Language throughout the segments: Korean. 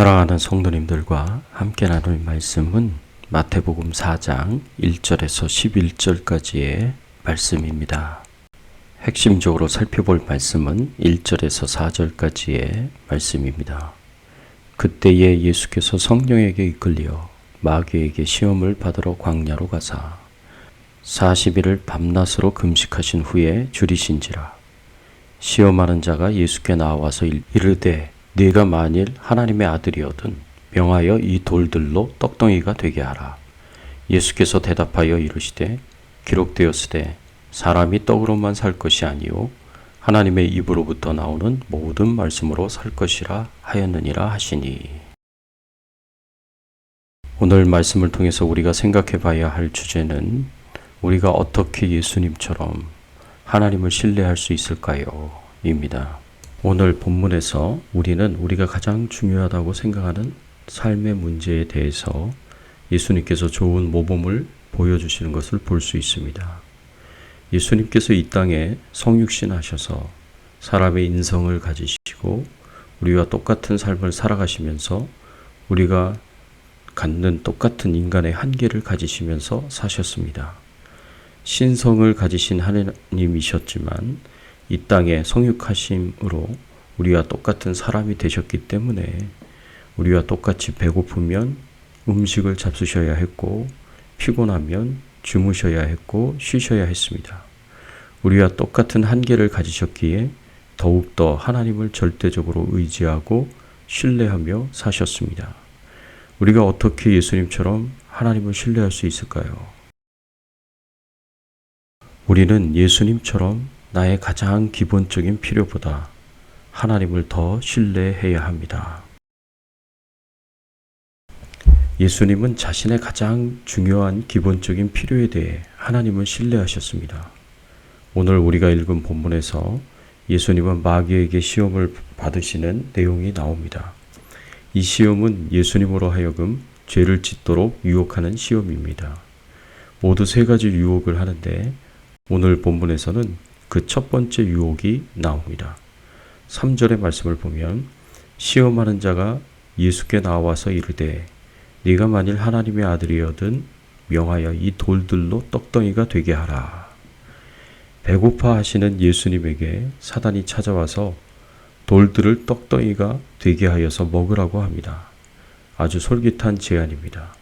사랑하는 성도님들과 함께 나눌 말씀은 마태복음 4장 1절에서 11절까지의 말씀입니다. 핵심적으로 살펴볼 말씀은 1절에서 4절까지의 말씀입니다. 그때에 예수께서 성령에게 이끌려 마귀에게 시험을 받으러 광야로 가사 40일을 밤낮으로 금식하신 후에 줄이신지라 시험하는 자가 예수께 나와서 이르되 네가 만일 하나님의 아들이거든 명하여 이 돌들로 떡덩이가 되게 하라. 예수께서 대답하여 이르시되 기록되었으되 사람이 떡으로만 살 것이 아니요 하나님의 입으로부터 나오는 모든 말씀으로 살 것이라 하였느니라 하시니 오늘 말씀을 통해서 우리가 생각해 봐야 할 주제는 우리가 어떻게 예수님처럼 하나님을 신뢰할 수 있을까요? 입니다. 오늘 본문에서 우리는 우리가 가장 중요하다고 생각하는 삶의 문제에 대해서 예수님께서 좋은 모범을 보여주시는 것을 볼 수 있습니다. 예수님께서 이 땅에 성육신 하셔서 사람의 인성을 가지시고 우리와 똑같은 삶을 살아가시면서 우리가 갖는 똑같은 인간의 한계를 가지시면서 사셨습니다. 신성을 가지신 하나님이셨지만 이 땅에 성육하심으로 우리와 똑같은 사람이 되셨기 때문에 우리와 똑같이 배고프면 음식을 잡수셔야 했고 피곤하면 주무셔야 했고 쉬셔야 했습니다. 우리와 똑같은 한계를 가지셨기에 더욱더 하나님을 절대적으로 의지하고 신뢰하며 사셨습니다. 우리가 어떻게 예수님처럼 하나님을 신뢰할 수 있을까요? 우리는 예수님처럼 나의 가장 기본적인 필요보다 하나님을 더 신뢰해야 합니다. 예수님은 자신의 가장 중요한 기본적인 필요에 대해 하나님을 신뢰하셨습니다. 오늘 우리가 읽은 본문에서 예수님은 마귀에게 시험을 받으시는 내용이 나옵니다. 이 시험은 예수님으로 하여금 죄를 짓도록 유혹하는 시험입니다. 모두 세 가지 유혹을 하는데 오늘 본문에서는 그 첫 번째 유혹이 나옵니다. 3절의 말씀을 보면 시험하는 자가 예수께 나와서 이르되 네가 만일 하나님의 아들이여든 명하여 이 돌들로 떡덩이가 되게 하라. 배고파 하시는 예수님에게 사단이 찾아와서 돌들을 떡덩이가 되게 하여서 먹으라고 합니다. 아주 솔깃한 제안입니다.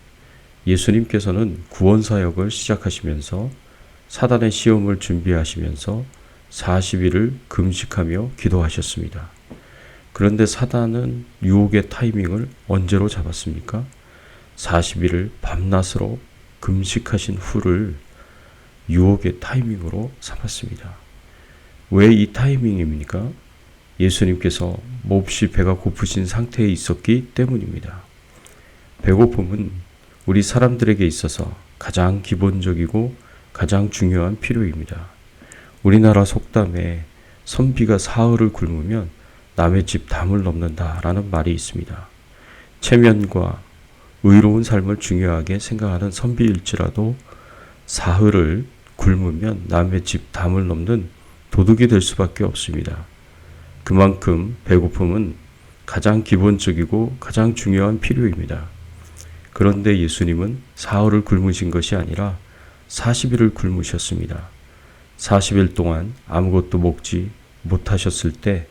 예수님께서는 구원 사역을 시작하시면서 사단의 시험을 준비하시면서 40일을 금식하며 기도하셨습니다. 그런데 사단은 유혹의 타이밍을 언제로 잡았습니까? 40일을 밤낮으로 금식하신 후를 유혹의 타이밍으로 삼았습니다. 왜 이 타이밍입니까? 예수님께서 몹시 배가 고프신 상태에 있었기 때문입니다. 배고픔은 우리 사람들에게 있어서 가장 기본적이고 가장 중요한 필요입니다. 우리나라 속담에 선비가 사흘을 굶으면 남의 집 담을 넘는다라는 말이 있습니다. 체면과 의로운 삶을 중요하게 생각하는 선비일지라도 사흘을 굶으면 남의 집 담을 넘는 도둑이 될 수밖에 없습니다. 그만큼 배고픔은 가장 기본적이고 가장 중요한 필요입니다. 그런데 예수님은 사흘을 굶으신 것이 아니라 40일을 굶으셨습니다. 40일 동안 아무것도 먹지 못하셨을 때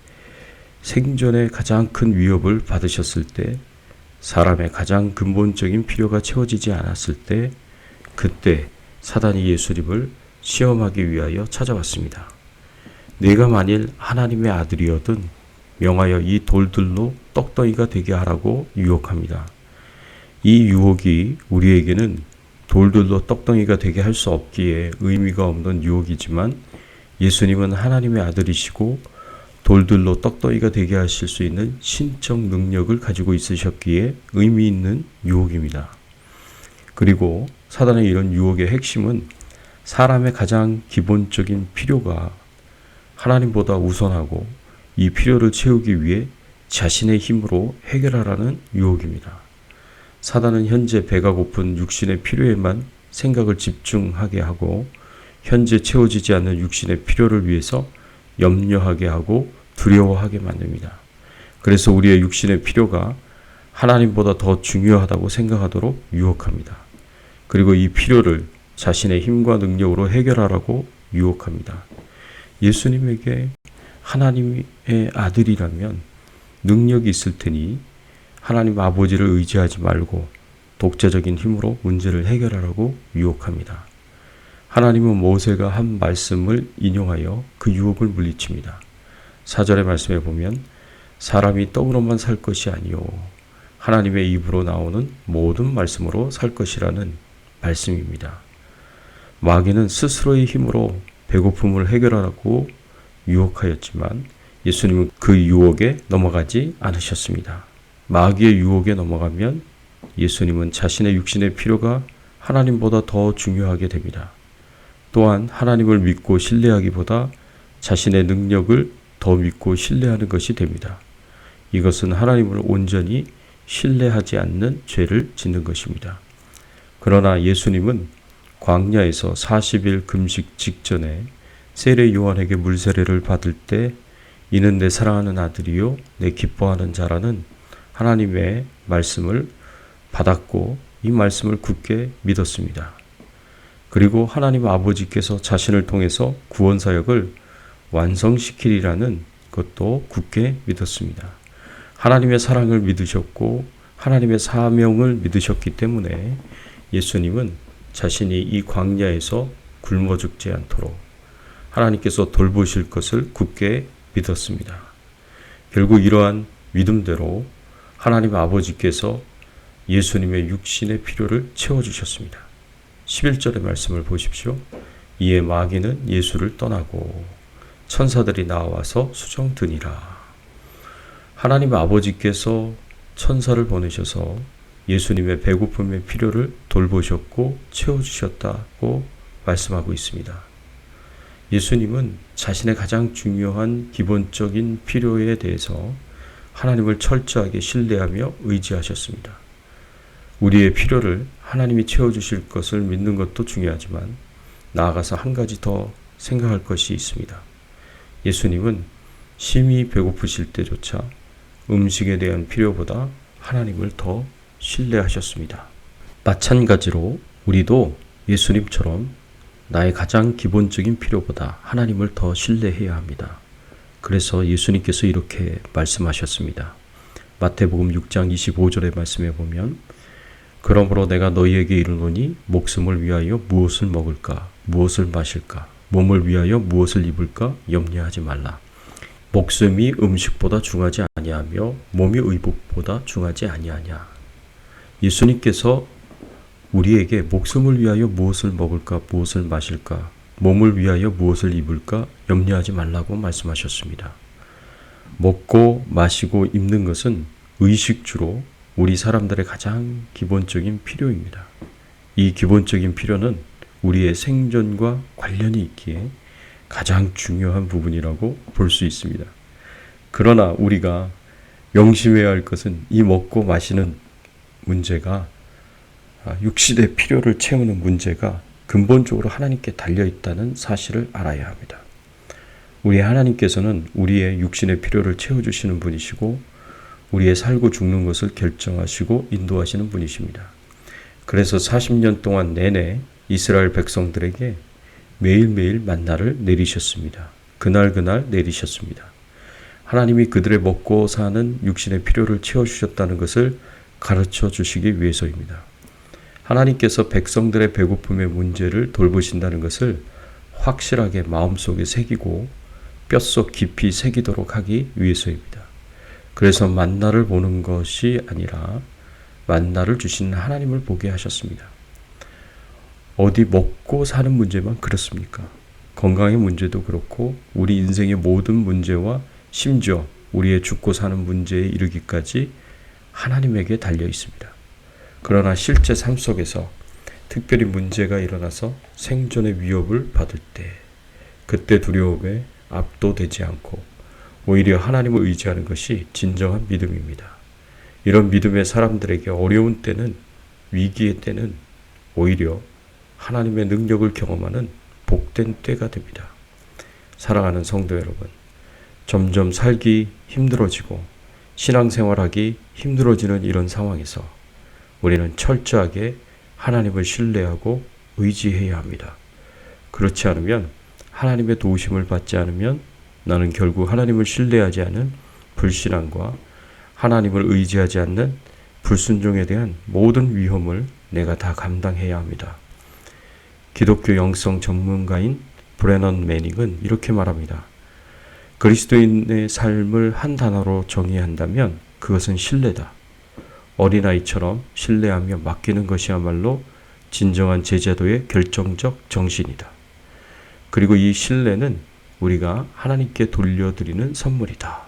생존에 가장 큰 위협을 받으셨을 때 사람의 가장 근본적인 필요가 채워지지 않았을 때 그때 사단이 예수님을 시험하기 위하여 찾아왔습니다. 내가 만일 하나님의 아들이어든 명하여 이 돌들로 떡덩이가 되게 하라고 유혹합니다. 이 유혹이 우리에게는 돌들로 떡덩이가 되게 할 수 없기에 의미가 없는 유혹이지만 예수님은 하나님의 아들이시고 돌들로 떡덩이가 되게 하실 수 있는 신적 능력을 가지고 있으셨기에 의미 있는 유혹입니다. 그리고 사단의 이런 유혹의 핵심은 사람의 가장 기본적인 필요가 하나님보다 우선하고 이 필요를 채우기 위해 자신의 힘으로 해결하라는 유혹입니다. 사단은 현재 배가 고픈 육신의 필요에만 생각을 집중하게 하고 현재 채워지지 않는 육신의 필요를 위해서 염려하게 하고 두려워하게 만듭니다. 그래서 우리의 육신의 필요가 하나님보다 더 중요하다고 생각하도록 유혹합니다. 그리고 이 필요를 자신의 힘과 능력으로 해결하라고 유혹합니다. 예수님에게 하나님의 아들이라면 능력이 있을 테니 하나님 아버지를 의지하지 말고 독자적인 힘으로 문제를 해결하라고 유혹합니다. 하나님은 모세가 한 말씀을 인용하여 그 유혹을 물리칩니다. 사절의 말씀에 보면 사람이 떡으로만 살 것이 아니요 하나님의 입으로 나오는 모든 말씀으로 살 것이라는 말씀입니다. 마귀는 스스로의 힘으로 배고픔을 해결하라고 유혹하였지만 예수님은 그 유혹에 넘어가지 않으셨습니다. 마귀의 유혹에 넘어가면 예수님은 자신의 육신의 필요가 하나님보다 더 중요하게 됩니다. 또한 하나님을 믿고 신뢰하기보다 자신의 능력을 더 믿고 신뢰하는 것이 됩니다. 이것은 하나님을 온전히 신뢰하지 않는 죄를 짓는 것입니다. 그러나 예수님은 광야에서 40일 금식 직전에 세례 요한에게 물세례를 받을 때 이는 내 사랑하는 아들이요 내 기뻐하는 자라는 하나님의 말씀을 받았고 이 말씀을 굳게 믿었습니다. 그리고 하나님 아버지께서 자신을 통해서 구원 사역을 완성시키리라는 것도 굳게 믿었습니다. 하나님의 사랑을 믿으셨고 하나님의 사명을 믿으셨기 때문에 예수님은 자신이 이 광야에서 굶어 죽지 않도록 하나님께서 돌보실 것을 굳게 믿었습니다. 결국 이러한 믿음대로 하나님 아버지께서 예수님의 육신의 필요를 채워주셨습니다. 11절의 말씀을 보십시오. 이에 마귀는 예수를 떠나고 천사들이 나와서 수정 드니라. 하나님 아버지께서 천사를 보내셔서 예수님의 배고픔의 필요를 돌보셨고 채워주셨다고 말씀하고 있습니다. 예수님은 자신의 가장 중요한 기본적인 필요에 대해서 하나님을 철저하게 신뢰하며 의지하셨습니다. 우리의 필요를 하나님이 채워주실 것을 믿는 것도 중요하지만 나아가서 한 가지 더 생각할 것이 있습니다. 예수님은 심히 배고프실 때조차 음식에 대한 필요보다 하나님을 더 신뢰하셨습니다. 마찬가지로 우리도 예수님처럼 나의 가장 기본적인 필요보다 하나님을 더 신뢰해야 합니다. 그래서 예수님께서 이렇게 말씀하셨습니다. 마태복음 6장 25절의 말씀에 보면 그러므로 내가 너희에게 이르노니 목숨을 위하여 무엇을 먹을까 무엇을 마실까 몸을 위하여 무엇을 입을까 염려하지 말라. 목숨이 음식보다 중하지 아니하며 몸이 의복보다 중하지 아니하냐. 예수님께서 우리에게 목숨을 위하여 무엇을 먹을까 무엇을 마실까 몸을 위하여 무엇을 입을까 염려하지 말라고 말씀하셨습니다. 먹고 마시고 입는 것은 의식주로 우리 사람들의 가장 기본적인 필요입니다. 이 기본적인 필요는 우리의 생존과 관련이 있기에 가장 중요한 부분이라고 볼 수 있습니다. 그러나 우리가 명심해야 할 것은 이 먹고 마시는 문제가 육신의 필요를 채우는 문제가 근본적으로 하나님께 달려 있다는 사실을 알아야 합니다. 우리 하나님께서는 우리의 육신의 필요를 채워주시는 분이시고 우리의 살고 죽는 것을 결정하시고 인도하시는 분이십니다. 그래서 40년 동안 내내 이스라엘 백성들에게 매일매일 만나를 내리셨습니다. 그날 그날 내리셨습니다. 하나님이 그들의 먹고 사는 육신의 필요를 채워주셨다는 것을 가르쳐 주시기 위해서입니다. 하나님께서 백성들의 배고픔의 문제를 돌보신다는 것을 확실하게 마음속에 새기고 뼛속 깊이 새기도록 하기 위해서입니다. 그래서 만나를 보는 것이 아니라 만나를 주시는 하나님을 보게 하셨습니다. 어디 먹고 사는 문제만 그렇습니까? 건강의 문제도 그렇고 우리 인생의 모든 문제와 심지어 우리의 죽고 사는 문제에 이르기까지 하나님에게 달려 있습니다. 그러나 실제 삶 속에서 특별히 문제가 일어나서 생존의 위협을 받을 때 그때 두려움에 압도되지 않고 오히려 하나님을 의지하는 것이 진정한 믿음입니다. 이런 믿음의 사람들에게 어려운 때는 위기의 때는 오히려 하나님의 능력을 경험하는 복된 때가 됩니다. 사랑하는 성도 여러분, 점점 살기 힘들어지고 신앙생활하기 힘들어지는 이런 상황에서 우리는 철저하게 하나님을 신뢰하고 의지해야 합니다. 그렇지 않으면 하나님의 도우심을 받지 않으면 나는 결국 하나님을 신뢰하지 않은 불신앙과 하나님을 의지하지 않는 불순종에 대한 모든 위험을 내가 다 감당해야 합니다. 기독교 영성 전문가인 브레넌 매닝은 이렇게 말합니다. 그리스도인의 삶을 한 단어로 정의한다면 그것은 신뢰다. 어린아이처럼 신뢰하며 맡기는 것이야말로 진정한 제자도의 결정적 정신이다. 그리고 이 신뢰는 우리가 하나님께 돌려드리는 선물이다.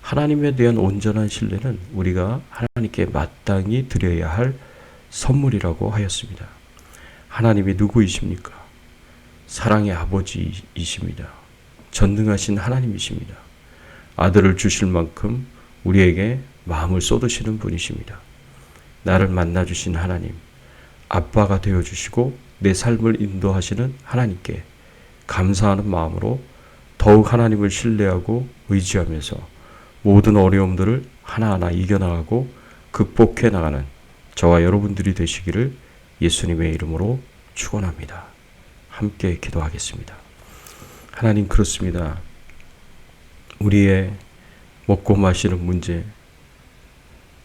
하나님에 대한 온전한 신뢰는 우리가 하나님께 마땅히 드려야 할 선물이라고 하였습니다. 하나님이 누구이십니까? 사랑의 아버지이십니다. 전능하신 하나님이십니다. 아들을 주실 만큼 우리에게 마음을 쏟으시는 분이십니다. 나를 만나주신 하나님, 아빠가 되어주시고 내 삶을 인도하시는 하나님께 감사하는 마음으로 더욱 하나님을 신뢰하고 의지하면서 모든 어려움들을 하나하나 이겨나가고 극복해 나가는 저와 여러분들이 되시기를 예수님의 이름으로 축원합니다. 함께 기도하겠습니다. 하나님 그렇습니다. 우리의 먹고 마시는 문제,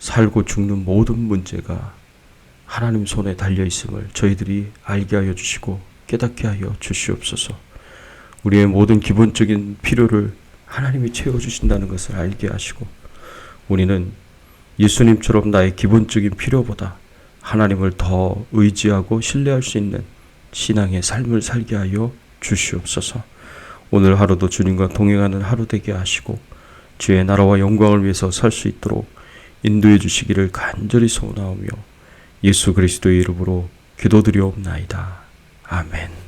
살고 죽는 모든 문제가 하나님 손에 달려 있음을 저희들이 알게 하여 주시고 깨닫게 하여 주시옵소서. 우리의 모든 기본적인 필요를 하나님이 채워 주신다는 것을 알게 하시고 우리는 예수님처럼 나의 기본적인 필요보다 하나님을 더 의지하고 신뢰할 수 있는 신앙의 삶을 살게 하여 주시옵소서. 오늘 하루도 주님과 동행하는 하루 되게 하시고 주의 나라와 영광을 위해서 살 수 있도록 인도해 주시기를 간절히 소원하오며 예수 그리스도의 이름으로 기도드리옵나이다. 아멘.